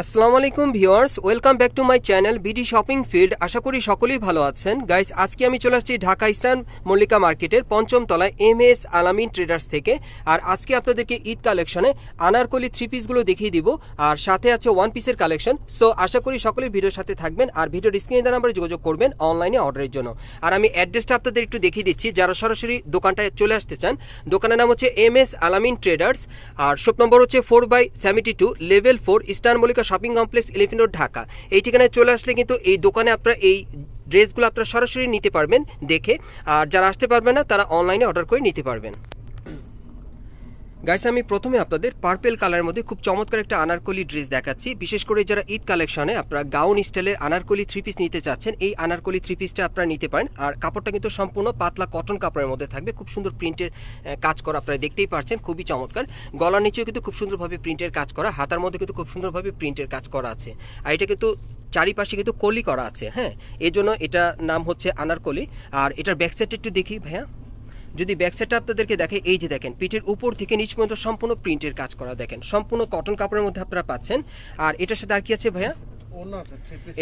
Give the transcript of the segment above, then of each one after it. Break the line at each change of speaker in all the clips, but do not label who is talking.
আসসালামু আলাইকুম viewers, welcome back to my channel BD shopping field. আশা করি সকলেই ভালো আছেন। গাইস, আজকে আমি চলে আসছি ঢাকা ইস্টার্ন মল্লিকা মার্কেটের পঞ্চম তলায় এম এস আলামিন ট্রেডার্স থেকে। আর আজকে আপনাদেরকে ঈদ কালেকশনে আনারকলি থ্রি পিসগুলো দেখিয়ে দিব। আর সাথে আছে ওয়ান পিসের কালেকশন। সো আশা করি সকলেই ভিডিওর সাথে থাকবেন আর ভিডিওর স্ক্রিনে নাম্বারে যোগাযোগ করবেন অনলাইনে অর্ডারের জন্য। আর আমি অ্যাড্রেসটা আপনাদের একটু দেখিয়ে দিচ্ছি। যারা সরাসরি দোকানটায় চলে আসতে চান, দোকানের নাম হচ্ছে এম এস আলামিন ট্রেডার্স। আর শপ নম্বর হচ্ছে four by seventy two level four eastern Mallika shopping complex eleven road Dhaka এই ঠিকানায় চলে আসলে কিন্তু এই দোকানে আপনারা এই ড্রেসগুলো আপনারা সরাসরি নিতে পারবেন, দেখে। আর যারা আসতে পারবেন না, তারা অনলাইনে অর্ডার করে নিতে পারবেন। গাইস আমি প্রথমে আপনাদের পার্পেল কালারের মধ্যে খুব চমৎকার একটা আনারকলি ড্রেস দেখাচ্ছি। বিশেষ করে যারা ঈদ কালেকশনে আপনারা গাউন স্টাইলের আনারকলি থ্রি পিস নিতে চাচ্ছেন, এই আনারকলি থ্রি পিসটা আপনারা নিতে পারেন। আর কাপড়টা কিন্তু সম্পূর্ণ পাতলা কটন কাপড়ের মধ্যে থাকবে, খুব সুন্দর প্রিন্টের কাজ করা আপনারা দেখতেই পারছেন, খুবই চমৎকার। গলার নিচেও কিন্তু খুব সুন্দরভাবে প্রিন্টের কাজ করা, হাতার মধ্যে কিন্তু খুব সুন্দরভাবে প্রিন্টের কাজ করা আছে। আর এটা কিন্তু চারিপাশে কিন্তু কলি করা আছে হ্যাঁ? এই জন্য এটা নাম হচ্ছে আনারকলি। আর এটার ব্যাক সাইডটা একটু দেখি ভাইয়া। যদি ব্যাক সাইডটা আপনাদেরকে দেখে এই যে দেখেন পিঠের উপর থেকে নিচ পর্যন্ত সম্পূর্ণ প্রিন্টের কাজ করা দেখেন। সম্পূর্ণ কটন কাপড়ের মধ্যে আপনারা পাচ্ছেন। আর এটার সাথে আর কি আছে ভাইয়া?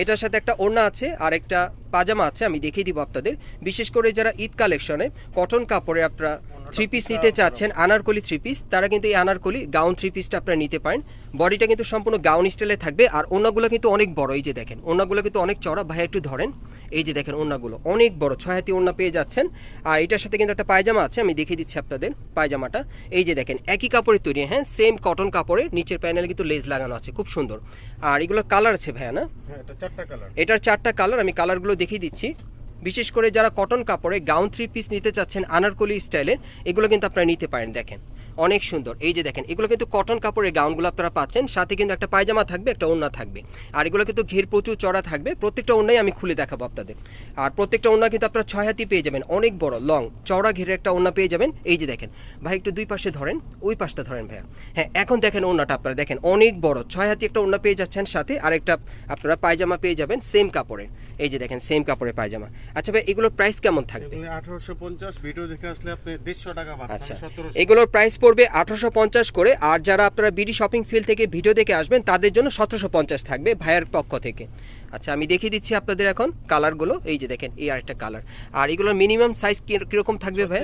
এটার সাথে একটা ওড়না আছে আর একটা পাজামা আছে আমি দেখিয়ে দিব আপনাদের। বিশেষ করে যারা ঈদ কালেকশনে কটন কাপড়ে আপনারা থ্রি পিস নিতে চাচ্ছেন আনারকলি থ্রি পিস তারা কিন্তু এই আনারকলি গাউন থ্রি পিসটা আপনারা নিতে পারেন। বডিটা কিন্তু সম্পূর্ণ গাউন স্টাইলে থাকবে আর ওনাগুলো কিন্তু অনেক বড় এই যে দেখেন। ওনাগুলো কিন্তু অনেক চড়া ভাই একটু ধরেন। এই যে দেখেন ওনাগুলো অনেক বড় ছয় হাতি ওনা পেয়ে যাচ্ছেন। আর এটার সাথে কিন্তু একটা পায়জামা আছে আমি দেখিয়ে দিচ্ছি আপনাদের পায়জামাটা। এই যে দেখেন একই কাপড়ে তৈরি হ্যাঁ সেম কটন কাপড়ে নিচের প্যানেলে কিন্তু লেস লাগানো আছে খুব সুন্দর। আর এগুলো কালার আছে ভাইয়া না?
হ্যাঁ চারটা কালার
এটার চারটা কালার আমি কালারগুলো দেখিয়ে দিচ্ছি। বিশেষ করে যারা কটন কাপড়ে গাউন থ্রি পিস নিতে চাচ্ছেন আনারকলি স্টাইলের এগুলো কিন্তু আপনারা নিতে পারেন দেখেন। অনেক সুন্দর। এই যে দেখেন এগুলো কিন্তু কটন কাপড়ের গাউনগুলো আপনারা পাচ্ছেন। সাথে কিন্তু একটা পায়জামা থাকবে একটা ওড়না থাকবে। আর এগুলো কিন্তু ঘের প্রচুর চড়া থাকবে। প্রত্যেকটা ওড়নাই আমি খুলে দেখাবো আপনাদের। আর প্রত্যেকটা ওড়না কিন্তু আপনারা ছয় হাতি পেয়ে যাবেন। অনেক বড় লং চওড়া ঘেরের একটা ওড়না পেয়ে যাবেন। এই যে দেখেন ভাই একটু দুই পাশে ধরেন ওই পাশটা ধরেন ভাইয়া। হ্যাঁ এখন দেখেন ওড়নাটা আপনারা দেখেন অনেক বড়। ছয় হাতি একটা ওড়না পেয়ে যাচ্ছেন সাথে আরেকটা আপনারা পায়জামা পেয়ে যাবেন সেম কাপড়ের এই যে দেখেন সেম কাপড়ের পায়জামা। আচ্ছা ভাই এগুলোর প্রাইস কেমন থাকবে?
আঠারোশো পঞ্চাশ ভিডিও দেখে আসলে আপনি দেড়শো টাকা
আচ্ছা। এগুলোর প্রাইস পড়বে আঠারোশো পঞ্চাশ করে। আর যারা আপনারা বিডি শপিং ফিল্ড থেকে ভিডিও দেখে আসবেন, তাদের জন্য সতেরোশো পঞ্চাশ থাকবে ভাইয়ার পক্ষ থেকে। আচ্ছা আমি দেখিয়ে দিচ্ছি আপনাদের এখন কালারগুলো এই যে দেখেন এই আরেকটা কালার আর এগুলোর মিনিমাম সাইজ কীরকম থাকবে ভাই?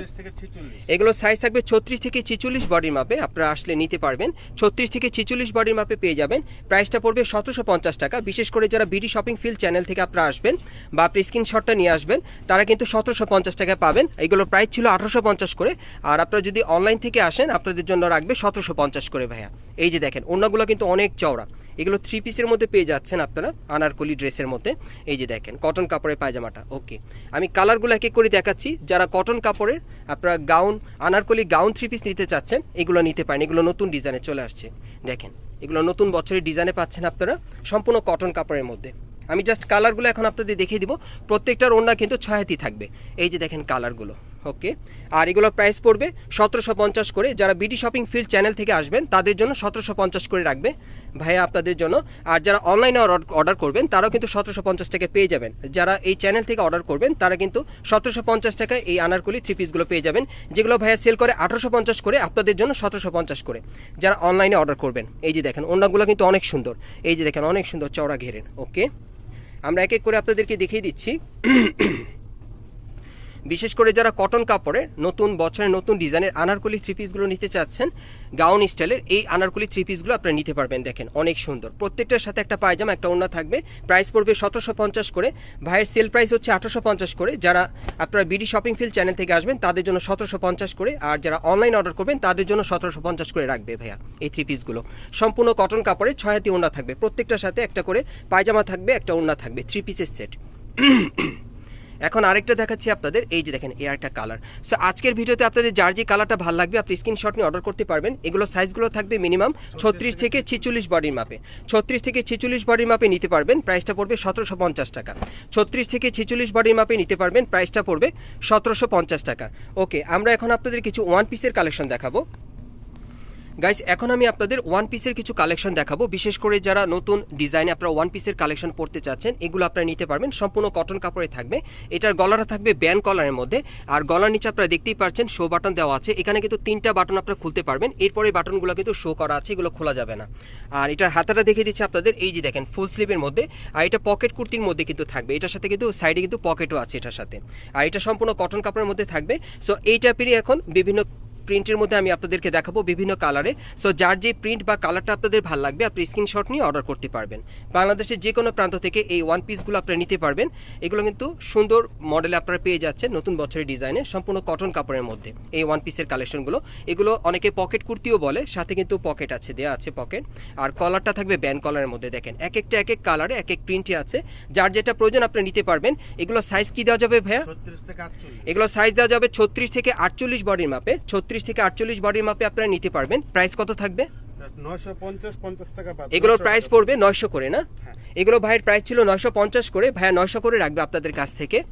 এগুলোর সাইজ থাকবে ছত্রিশ থেকে ছিচল্লিশ বডির মাপে আপনারা আসলে নিতে পারবেন। ছত্রিশ থেকে ছিচল্লিশ বডির মাপে পেয়ে যাবেন। প্রাইসটা পড়বে সতেরোশো পঞ্চাশ টাকা। বিশেষ করে যারা বিডি শপিং ফিল চ্যানেল থেকে আপনারা আসবেন বা আপনি স্ক্রিনশটটা নিয়ে আসবেন তারা কিন্তু সতেরোশো পঞ্চাশ টাকায় পাবেন। এগুলোর প্রাইস ছিল আঠারোশো পঞ্চাশ করে। আর আপনারা যদি অনলাইন থেকে আসেন আপনাদের জন্য রাখবে সতেরোশো পঞ্চাশ করে ভাইয়া। এই যে দেখেন অন্যগুলো কিন্তু অনেক চওড়া। এগুলো থ্রি পিসের মধ্যে পেয়ে যাচ্ছেন আপনারা, আনারকলি ড্রেসের মধ্যে। এই যে দেখেন কটন কাপড়ের পায়জামাটা ওকে আমি কালারগুলো এক এক করে দেখাচ্ছি। যারা কটন কাপড়ের, আপনারা gown Anarkali gown three piece নিতে চাচ্ছেন, এগুলো নিতে পারেন। এগুলো নতুন ডিজাইনে চলে আসছে। দেখেন, এগুলো নতুন বছরের ডিজাইনে পাচ্ছেন আপনারা, সম্পূর্ণ কটন কাপড়ের মধ্যে। আমি জাস্ট কালারগুলো এখন আপনাদের দেখিয়ে দিব। প্রত্যেকটার ওড়না কিন্তু ছয়াতি থাকবে। এই যে দেখেন কালারগুলো ওকে আর এগুলোর প্রাইস পড়বে সতেরোশো পঞ্চাশ করে। যারা বিডি শপিং ফিল্ড চ্যানেল থেকে আসবেন, তাদের জন্য সতেরোশো পঞ্চাশ করে রাখবে। ভাইয়া আপনাদের জন্য। আর যারা অনলাইনে অর্ডার করবেন, তারাও কিন্তু সতেরোশো পঞ্চাশ টাকায় পেয়ে যাবেন। যারা এই চ্যানেল থেকে অর্ডার করবেন, তারা কিন্তু সতেরোশো পঞ্চাশ টাকায় এই আনারকলি থ্রি পিসগুলো পেয়ে যাবেন। যেগুলো ভাইয়া সেল করে আঠারোশো পঞ্চাশ করে, আপনাদের জন্য সতেরোশো পঞ্চাশ করে। যারা অনলাইনে অর্ডার করবেন, এই যে দেখেন অন্যগুলো কিন্তু অনেক সুন্দর। এই যে দেখেন, অনেক সুন্দর চওড়া ঘেরেন ওকে আমরা এক এক করে আপনাদেরকে দেখিয়ে দিচ্ছি। বিশেষ করে যারা কটন কাপড়ের নতুন বছরের নতুন ডিজাইনের আনারকলি থ্রি পিসগুলো নিতে চাচ্ছেন গাউন স্টাইলের এই আনারকলি থ্রি পিসগুলো আপনারা নিতে পারবেন, দেখেন, অনেক সুন্দর। প্রত্যেকটার সাথে একটা পায়জামা, একটা ওড়না থাকবে। প্রাইস পড়বে সতেরোশো পঞ্চাশ করে। ভাইয়ের সেল প্রাইস হচ্ছে আঠারোশো পঞ্চাশ করে। যারা আপনারা বিডি শপিং ফিল চ্যানেল থেকে আসবেন, তাদের জন্য সতেরোশো পঞ্চাশ করে। আর যারা অনলাইন অর্ডার করবেন, তাদের জন্য সতেরোশো পঞ্চাশ করে রাখবে ভাইয়া এই থ্রি পিসগুলো সম্পূর্ণ কটন কাপড়ে ছয় হাতি ওড়না থাকবে। প্রত্যেকটার সাথে একটা করে পায়জামা থাকবে, একটা ওড়না থাকবে থ্রি পিসের সেট এখন আরেকটা দেখাচ্ছি আপনাদের, এই যে দেখেন এই একটা কালার সো আজকের ভিডিওতে আপনাদের যার যে কালারটা ভালো লাগবে, আপনি স্ক্রিনশট নিয়ে অর্ডার করতে পারবেন। এগুলো সাইজগুলো থাকবে মিনিমাম ছত্রিশ থেকে ছিচল্লিশ বডির মাপে ছত্রিশ থেকে ছিচল্লিশ বডির মাপে নিতে পারবেন প্রাইসটা পড়বে সতেরোশো পঞ্চাশ টাকা। ছত্রিশ থেকে ছিচল্লিশ বডির মাপে নিতে পারবেন প্রাইসটা পড়বে সতেরোশো পঞ্চাশ টাকা। ওকে আমরা এখন আপনাদের কিছু ওয়ান পিসের কালেকশন দেখাবো। গাইস এখন আমি আপনাদের ওয়ান পিসের কিছু কালেকশন দেখাবো। বিশেষ করে যারা নতুন ডিজাইনে আপনারা ওয়ান পিসের কালেকশন পড়তে চাচ্ছেন, এগুলো আপনারা নিতে পারবেন। সম্পূর্ণ কটন কাপড়ে থাকবে। এটার গলাটা থাকবে ব্যান কলারের মধ্যে। আর গলার নিচে আপনারা দেখতেই পাচ্ছেন শো বাটন দেওয়া আছে। এখানে কিন্তু তিনটা বাটন আপনারা খুলতে পারবেন। এরপরে বাটনগুলো কিন্তু শো করা আছে, এগুলো খোলা যাবে না। আর এটার হাতাটা দেখে দিচ্ছে আপনাদের। এই যে দেখেন ফুল স্লিভের মধ্যে। আর এটা পকেট কুর্তির মধ্যে কিন্তু থাকবে। এটার সাথে কিন্তু সাইডে কিন্তু পকেটও আছে এটার সাথে। আর এটা সম্পূর্ণ কটন কাপড়ের মধ্যে থাকবে। সো এই টাইপেরই এখন বিভিন্ন প্রিন্টের মধ্যে আমি আপনাদেরকে দেখাবো বিভিন্ন কালারে সো যার যে প্রিন্ট বা কালারটা আপনাদের ভালো লাগবে আপনি স্ক্রিনশট নিয়ে অর্ডার করতে পারবেন। বাংলাদেশের যে কোনো প্রান্ত থেকে এই ওয়ান পিসগুলো আপনারা নিতে পারবেন। এগুলো কিন্তু সুন্দর মডেলে আপনারা পেয়ে যাচ্ছেন নতুন বছরের ডিজাইনে সম্পূর্ণ কটন কাপড়ের মধ্যে। এই ওয়ান পিসের কালেকশনগুলো এগুলো অনেকে পকেট কুর্তিও বলে সাথে কিন্তু পকেট আছে দেওয়া আছে পকেট আর কলারটা থাকবে ব্যান্ড কলারের মধ্যে দেখেন। এক একটা এক এক কালারে এক এক প্রিন্টে আছে। যার যেটা প্রয়োজন আপনি নিতে পারবেন। এগুলো সাইজ কি দেওয়া যাবে ভাইয়া? এগুলো সাইজ দেওয়া যাবে ছত্রিশ থেকে আটচল্লিশ বডির মাপে। ছত্রিশ থেকে আটচল্লিশ বডির মাপে আপনারা নিতে পারবেন। প্রাইস কত থাকবে? এগুলোর প্রাইস পড়বে নয়শো করে না?
হ্যাঁ।
এগুলো ভাইয়ের প্রাইস ছিল নয়শো পঞ্চাশ করে ভাইয়া নয়শো করে রাখবে আপনাদের কাছ থেকে।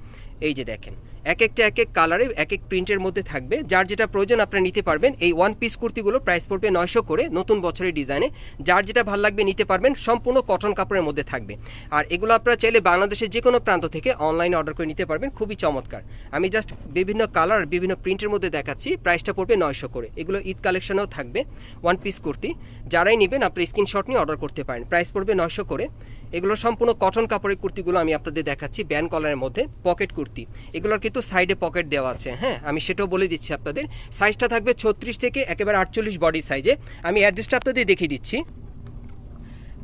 এই যে দেখেন। এক একটা এক এক কালারে এক এক প্রিন্টের মধ্যে থাকবে। যার যেটা প্রয়োজন আপনারা নিতে পারবেন, এই ওয়ান পিস কুর্তিগুলো প্রাইস পড়বে নয়শো করে নতুন বছরের ডিজাইনে যার যেটা ভালো লাগবে নিতে পারবেন, সম্পূর্ণ কটন কাপড়ের মধ্যে থাকবে। আর এগুলো আপনারা চাইলে বাংলাদেশের যে কোনো প্রান্ত থেকে অনলাইনে অর্ডার করে নিতে পারবেন, খুবই চমৎকার। আমি জাস্ট বিভিন্ন কালার, বিভিন্ন প্রিন্টের মধ্যে দেখাচ্ছি প্রাইসটা পড়বে নয়শো করে। এগুলো ঈদ কালেকশনেও থাকবে ওয়ান পিস কুর্তি। যারাই নেবেন আপনি স্ক্রিনশট নিয়ে অর্ডার করতে পারেন। প্রাইস পড়বে নয়শো করে। এগুলো সম্পূর্ণ কটন কাপড়ের কুর্তিগুলো আমি আপনাদের দেখাচ্ছি ব্যান্ড কলারের মধ্যে পকেট কুর্তি। এগুলোর কিন্তু সাইডে পকেট দেওয়া আছে হ্যাঁ? আমি সেটাও বলে দিচ্ছি আপনাদের। সাইজটা থাকবে ছত্রিশ থেকে একেবারে আটচল্লিশ বডি সাইজে। আমি অ্যাড্রেসটা আপনাদের দেখিয়ে দিচ্ছি।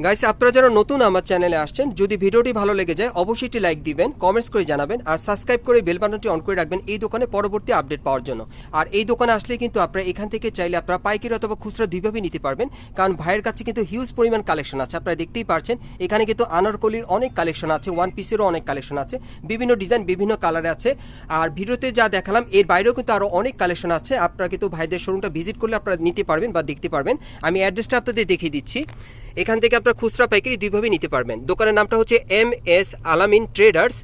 গাইস আপনারা যারা নতুন আমার চ্যানেলে আসছেন, যদি ভিডিওটি ভালো লেগে যায়, অবশ্যই একটি লাইক দিবেন কমেন্টস করে জানাবেন, আর সাবস্ক্রাইব করে বেল বাটনটি অন করে রাখবেন এই দোকানে পরবর্তী আপডেট পাওয়ার জন্য। আর এই দোকানে আসলে কিন্তু আপনারা এখান থেকে চাইলে আপনারা পাইকারি অথবা খুচরা দুইভাবে নিতে পারবেন, কারণ ভাইয়ের কাছে কিন্তু হিউজ পরিমাণ কালেকশন আছে, আপনারা দেখতেই পারছেন। এখানে কিন্তু আনারকলির অনেক কালেকশন আছে ওয়ান পিসেরও অনেক কালেকশন আছে, বিভিন্ন ডিজাইন বিভিন্ন কালারে আছে। আর ভিডিওতে যা দেখালাম, এর বাইরেও কিন্তু আরও অনেক কালেকশন আছে, আপনারা কিন্তু ভাইদের শোরুমটা ভিজিট করলে আপনারা নিতে পারবেন বা দেখতে পারবেন। আমি অ্যাড্রেসটা আপনাদের দেখিয়ে দিচ্ছি। এখান থেকে আপনার খুচরা পাইকারি দুইভাবে নিতে পারবেন। দোকানের নামটা হচ্ছে এম এস আলামিন ট্রেডার্স,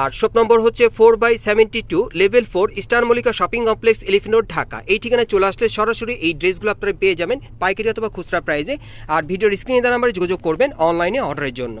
আর শপ নম্বর হচ্ছে four by seventy two, level four, star Mallika shopping complex eleven road Dhaka. এই ঠিকানায় চলে আসলে সরাসরি এই ড্রেসগুলো আপনারা পেয়ে যাবেন পাইকারি অথবা খুচরা প্রাইজে আর ভিডিওর স্ক্রিনে দেওয়া নাম্বারে যোগাযোগ করবেন অনলাইনে অর্ডারের জন্য।